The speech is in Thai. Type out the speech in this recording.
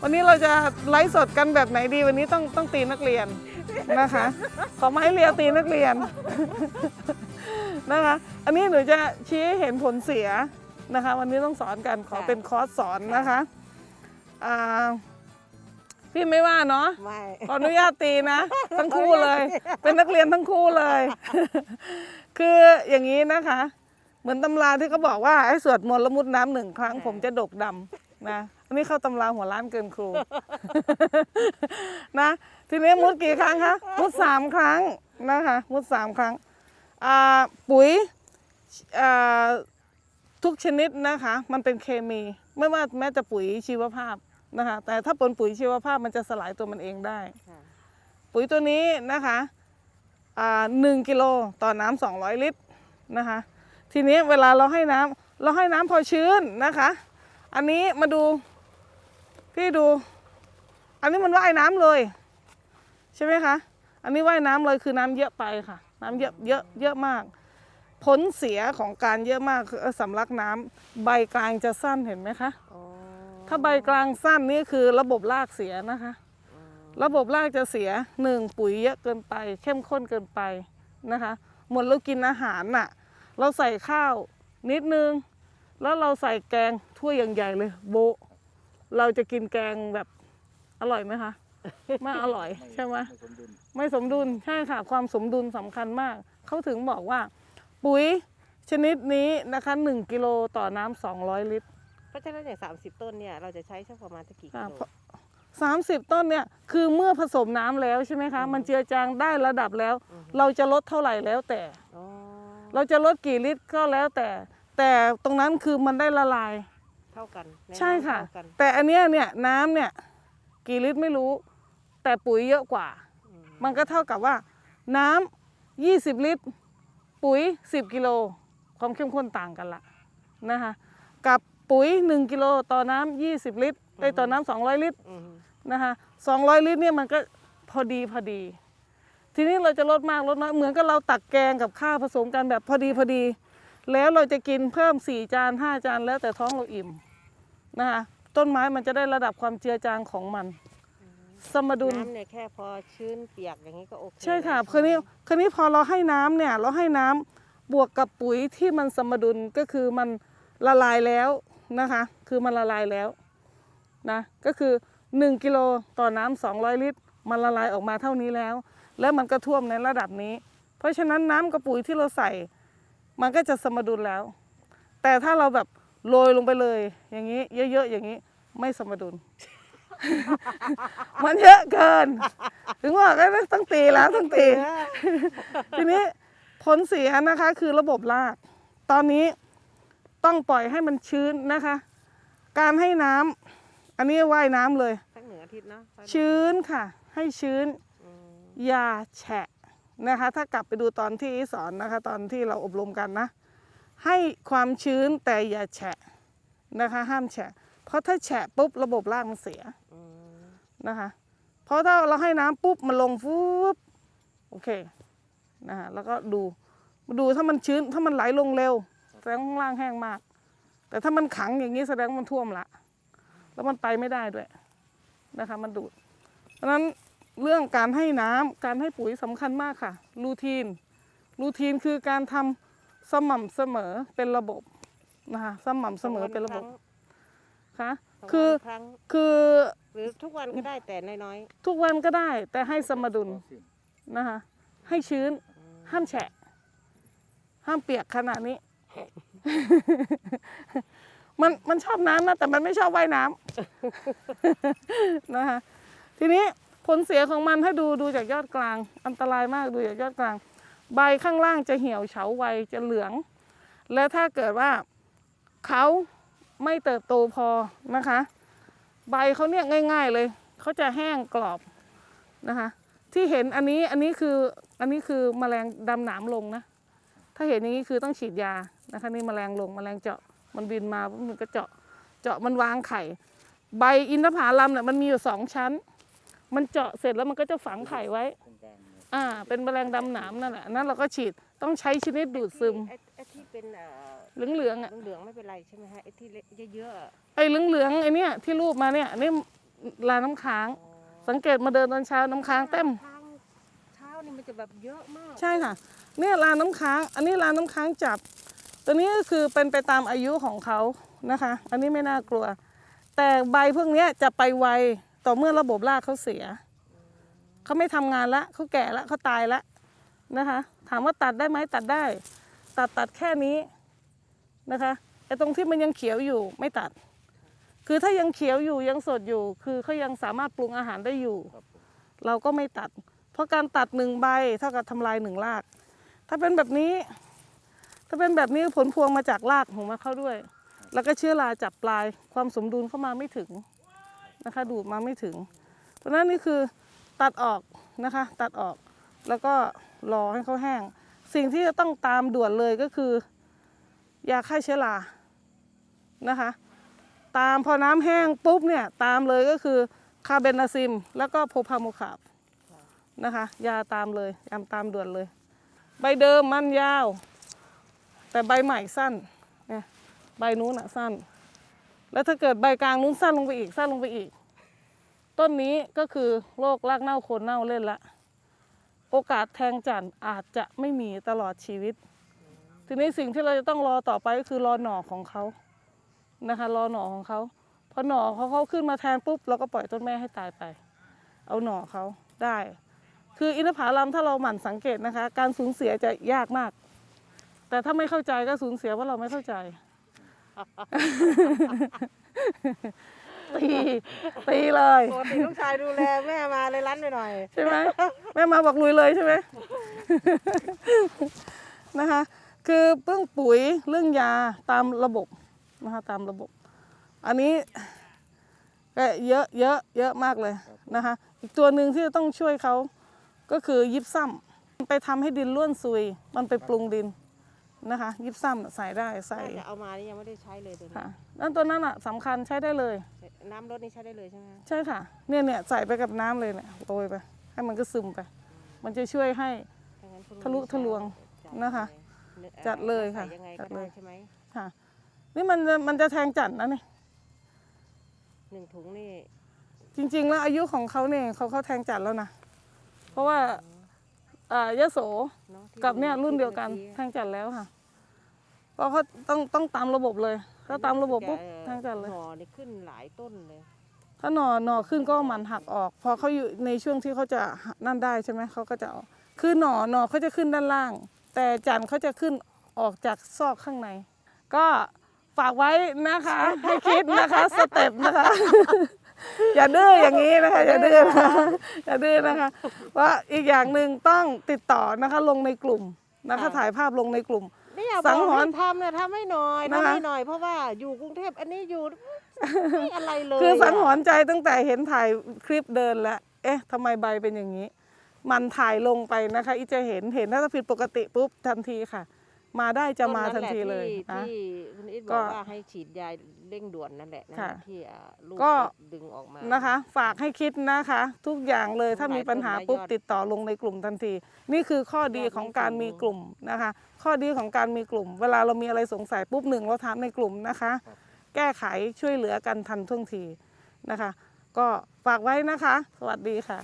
ค่ะวันนี้เราจะไลฟ์สดกันแบบไหนดีวันนี้ต้องต้องตีนักเรียนนะคะ ขอไม้เรียวตีนักเรียนนะคะ อันนี้หนูจะชี้ให้เห็นผลเสียนะคะ วันนี้ต้องสอนกันขอค่ะเป็นคอร์สสอนนะคะอ่าพี่ไม่ว่าเนาะไม่ขออนุญาตตีนะ ทั้งคู่เลย เป็นนักเรียนทั้งคู่เลย คืออย่างนี้นะคะ เหมือนตำราที่เขาบอกว่าให้สวดมนต์และมุดน้ำหนึ่งครั้ง ผมจะดกดำนะ อันนี้เข้าตำราหัวล้านเกินครู นะ ทีนี้มุดกี่ครั้งคะ มุดสามครั้งนะคะ มุดสามครั้งอ่าปุ๋ยอ่าทุกชนิดนะคะ มันเป็นเคมี ไม่ว่าแม้แต่ปุ๋ยชีวภาพนะคะ แต่ถ้าเป็นปุ๋ยชีวภาพมันจะสลายตัวมันเองได้ค่ะปุ๋ยตัวนี้นะคะอ่าหนึ่งกิโลต่อน้ำสองร้อยลิตรนะคะ ทีนี้เวลาเราให้น้ำเราให้น้ำพอชื้นนะคะ อันนี้มาดู พี่ดู อันนี้มันว่ายน้ำเลย ใช่ไหมคะ อันนี้ว่ายน้ำเลยคือน้ำเยอะไปค่ะ น้ำเยอะเยอะเยอะมาก ผลเสียของการเยอะมากคือสำลักน้ำใบกลางจะสั้นเห็นไหมคะอ๋อถ้าใบกลางสั้นนี่คือระบบรากเสียนะคะ ระบบรากจะเสียหนึ่งปุ๋ยเยอะเกินไป เข้มข้นเกินไปนะคะเหมือนเรากินอาหารน่ะ เราใส่ข้าวนิดนึง แล้วเราใส่แกงถ้วยอย่างใหญ่เลยโบะ เราจะกินแกงแบบอร่อยไหมคะไม่อร่อยใช่ไหมไม่สมดุลใช่ค่ะ ความสมดุลสำคัญมาก เขาถึงบอกว่า ปุ๋ยชนิดนี้นะคะหนึ่งกิโลต่อน้ำสองร้อยลิตร เพราะฉะนั้นอย่างสามสิบต้นเนี่ยเราจะใช้สักประมาณสักกี่กิค่ะโลเพราะสามสิบต้นเนี่ยคือเมื่อผสมน้ำแล้วใช่ไหมคะ มันเจือจางได้ระดับแล้ว เราจะลดเท่าไหร่แล้วแต่อ๋อเราจะลดกี่ลิตรก็แล้วแต่ แต่ตรงนั้นคือมันได้ละลายเท่ากันนใช่ค่ะ น้ำเท่ากันแต่อันเนี้ยเนี่ยน้ำเนี่ยกี่ลิตรไม่รู้ แต่ปุ๋ยเยอะกว่า อืมมันก็เท่ากับว่า น้ำ20 ลิตร ปุ๋ย 10 กิโล ความเข้มข้นต่างกันละนะคะกับปุ๋ย 1 กิโลต่อน้ำ20 ลิตรไอยต่อน้ำ200 ลิตร อืมนะคะ200ลิตรเนี่ยมันก็พอดีพอดี ทีนี้เราจะลดมากลดน้อยเหมือนกับเราตักแกงกับข้าวผสมกันแบบพอดีพอดี แล้วเราจะกินเพิ่ม4จาน5จานแล้วแต่ท้องเราอิ่ม นะคะต้นไม้มันจะได้ระดับความเจือจางของมัน สมดุลน้ำเนี่ยแค่พอชื้นเปียกอย่างนี้ก็โอเคใช่ค่ะแล้วคืนนี้คืนนี้พอเราให้น้ำเนี่ยเราให้น้ำบวกกับปุ๋ยที่มันสมดุลก็คือมันละลายแล้วนะคะ คือมันละลายแล้วนะก็คือ 1กิโลต่อน้ำ200 ลิตร มันละลายออกมาเท่านี้แล้ว แล้วมันก็ท่วมในระดับนี้ เพราะฉะนั้นน้ำกับปุ๋ยที่เราใส่ มันก็จะสมดุลแล้ว แต่ถ้าเราแบบ โรยลงไปเลย อย่างนี้ เยอะๆอย่างนี้ ไม่สมดุล มันเยอะเกิน ถึงว่าก็ต้องตีแล้วต้องตี ทีนี้ผลเสียนะคะ คือระบบราก ตอนนี้ต้องปล่อยให้มันชื้นนะคะ การให้น้ำอันนี้ว่ายน้ำเลยสักหนึ่งอาทิตย์เนาะชื้นค่ะ ให้ชื้นอืมอย่าแฉะนะคะ ถ้ากลับไปดูตอนที่สอนนะคะ ตอนที่เราอบรมกันนะ ให้ความชื้นแต่อย่าแฉะนะคะ ห้ามแฉะ เพราะถ้าแฉะปุ๊บระบบรากมันเสียอืมนะคะ เพราะถ้าเราให้น้ำปุ๊บมันลงฟุบโอเคนะคะแล้วก็ดูดูถ้ามันชื้นถ้ามันไหลลงเร็วแสดงว่าข้างล่างแห้งมาก แต่ถ้ามันขังอย่างนี้แสดงว่ามันท่วมละ แล้วมันไปไม่ได้ด้วยนะคะ มันดูดเพราะฉะนั้นเรื่องการให้น้ำการให้ปุ๋ยสำคัญมากค่ะ รูทีน รูทีนคือการทำ สม่ำเสมอเป็นระบบนะคะสม่ำเสมอเป็นระบบค่ะสองวันคือครั้งคือหรือทุกวันก็ได้แต่น้อยทุกวันก็ได้ แต่ให้สมดุลนะคะให้ชื้น ห้ามแฉะ ห้ามเปียกขนาดนี้ มันมันชอบน้ำนะแต่มันไม่ชอบว่ายน้ำนะคะทีนี้ผลเสียของมันถ้าดูดูจากยอดกลาง อันตรายมากดูจากยอดกลาง ใบข้างล่างจะเหี่ยวเฉาไวจะเหลือง และถ้าเกิดว่าเขาไม่เติบโตพอนะคะ ใบเขาเนี่ยง่าย ๆเลยเขาจะแห้งกรอบนะคะ ที่เห็นอันนี้อันนี้คืออันนี้คือแมลงดำหนามลงนะ ถ้าเห็นอย่างนี้คือต้องฉีดยานะคะนี่แมลงลงแมลงเจาะมันบินมามันก็เจาะเจาะมันวางไข่ ใบอินทผลัมเนี่ยมันมีอยู่สองชั้น มันเจาะเสร็จแล้วมันก็จะฝังไข่ไว้ อ่า เป็นแมลงดำหนามนั่นแหละอันนั้นเราก็ฉีดต้องใช้ชนิดดูดซึมไอ้ไอ้ที่เป็นเอ่อเหลืองๆอะเหลืองๆไม่เป็นไรใช่ไหมฮะไอ้ที่เล็กเยอะๆอะไอ้เหลืองๆไอ้เนี่ยที่รูปมาเนี่ยนี่ลาน้ำค้างอ๋อสังเกตมาเดินตอนเช้าน้ำค้างเต็ม ทางเช้านี่มันจะแบบเยอะมากใช่ค่ะ เนี่ยลาน้ำค้าง อันนี้ลาน้ำค้างจับ ตัวนี้ก็คือเป็นไปตามอายุของเขานะคะ อันนี้ไม่น่ากลัว แต่ใบพวกเนี้ยจะไปไวต่อเมื่อระบบรากเขาเสีย เขาไม่ทำงานละเขาแก่ละเขาตายละนะคะ ถามว่าตัดได้ไหมตัดได้ ตัดตัดแค่นี้นะคะไอ้ตรงที่มันยังเขียวอยู่ไม่ตัด คือถ้ายังเขียวอยู่ยังสดอยู่ คือเขายังสามารถปรุงอาหารได้อยู่ เราก็ไม่ตัด เพราะการตัดหนึ่งใบเท่ากับทำลายหนึ่งราก ถ้าเป็นแบบนี้ ถ้าเป็นแบบนี้ผลพวงมาจากรากของมันเข้าด้วย แล้วก็เชื้อราจับปลายความสมดุลเข้ามาไม่ถึงนะคะ ดูดมาไม่ถึง เพราะฉะนั้นนี่คือ ตัดออกนะคะ ตัดออกแล้วก็รอให้เขาแห้ง สิ่งที่จะต้องตามด่วนเลยก็คือยาฆ่าเชื้อรานะคะ ตามพอน้ำแห้งปุ๊บเนี่ยตามเลยก็คือคาเบนาซิม แล้วก็โพพาโมคาบนะคะยาตามเลยยาตามด่วนเลย ใบเดิมมันยาว แต่ใบใหม่สั้นเนี่ยใบนู้นอะสั้น แล้วถ้าเกิดใบกลางนู้นสั้นลงไปอีกสั้นลงไปอีก ต้นนี้ก็คือโรครากเน่าโคนเน่าเล่นละ โอกาสแทงจันทร์อาจจะไม่มีตลอดชีวิต ทีนี้สิ่งที่เราจะต้องรอต่อไปก็คือรอหน่อของเขานะคะ รอหน่อของเขาพอหน่อเขาเขาขึ้นมาแทนปุ๊บเราก็ปล่อยต้นแม่ให้ตายไป เอาหน่อเขาได้ คืออินทผลัมถ้าเราหมั่นสังเกตนะคะ การสูญเสียจะยากมาก แต่ถ้าไม่เข้าใจก็สูญเสียเพราะเราไม่เข้าใจ ตีตีเลยปกติลูกชายดูแลแม่มาเลยรั้นไปหน่อยใช่ไหมแม่มาบอกลุยเลยใช่ไหมนะคะ คือเรื่องปุ๋ยเรื่องยาตามระบบนะคะตามระบบ อันนี้ก็เยอะเยอะเยอะมากเลยนะคะ อีกตัวหนึ่งที่จะต้องช่วยเขาก็คือยิบซ้ำไปทำให้ดินร่วนซุย มันไปปรุงดิน นะคะยิบซ้ำน่ะใส่ได้ใส่น่าจะเอามานี่ยังไม่ได้ใช้เลยตัวนี้ค่ะนั่นตัวนั้นอะสำคัญใช้ได้เลย น้ำรดนี่ใช้ได้เลยใช่ไหมฮะใช่ค่ะเนี่ยเนี่ยใส่ไปกับน้ำเลยเนี่ยโรยไป ให้มันก็ซึมไป มันจะช่วยให้ ถ้างั้นพรุ่งนี้ทะลุทะลวงจัดนะคะเลยจัดเลยค่ะใส่ยังไงจัก็ดเลได้ย ใช่ไหมค่ะ นี่มันจะมันจะแทงจันทร์นะนี่หนึ่งถุงนี่จริง ๆ แล้วอายุของเขาเนี่ยเขาเขาแทงจันทร์แล้วนะเพราะว่า อ่ายโสเนาะที่กับเนี่ยรุ่นเดียวกันที่แทงจันทร์แล้วค่ะเพราะเขาต้องต้องตามระบบเลยถ้าตามระบบปุ๊บเอ่อแทงจันทร์เลย หน่อนี่ขึ้นหลายต้นเลยถ้าหน่อหน่อขึ้นก็หมันหักออก พอเขาอยู่ในช่วงที่เขาจะนั่นได้ใช่ไหมเขาก็จะออกคือหน่อหน่อเขาจะขึ้นด้านล่าง แต่จันทร์เขาจะขึ้นออกจากซอกข้างใน ก็ฝากไว้นะคะ ให้คิดนะคะสเต็ปนะคะ อย่าดื้ออย่างนี้นะคะ อย่าดื้อนะคะอย่าดื้อนะคะว่าอีกอย่างหนึ่งต้องติดต่อนะคะลงในกลุ่มนะคะค่ะถ่ายภาพลงในกลุ่มเนี่ยสับงอกหรณ์ให้ทำเนี่ยทำให้หน่อยนะคะ ทำให้หน่อย เพราะว่าอยู่กรุงเทพอันนี้อยู่ไม่อะไรเลยคือสังหะรณ์ใจตั้งแต่เห็นถ่ายคลิปเดินแล้ว เอ๊ะทำไมใบเป็นอย่างนี้ มันถ่ายลงไปนะคะ อีจะเห็นเห็นถ้าผิดปกติปุ๊บทันทีค่ะ มาได้จะมาทันทีเลยต้นนะนั้นแหละที่ที่คุณอิทบก็อกว่าให้ฉีดยาเร่งด่วนนั่นแหละนะค่ะที่อ่าลูกก็ ดึงออกมา นะคะ ฝากให้คิดนะคะ ทุกอย่างเลยถ้ามีปัญหาปุ๊บหลายต้นหลายยอดติดต่อลงในกลุ่มทันที นี่คือข้อดียอดของไม่การสูงมีกลุ่มนะคะ ข้อดีของการมีกลุ่ม เวลาเรามีอะไรสงสัยปุ๊บหนึ่งเราถามในกลุ่มนะคะแก้ไขช่วยเหลือกันทันท่วงทีนะคะ ก็ฝากไว้นะคะ สวัสดีค่ะ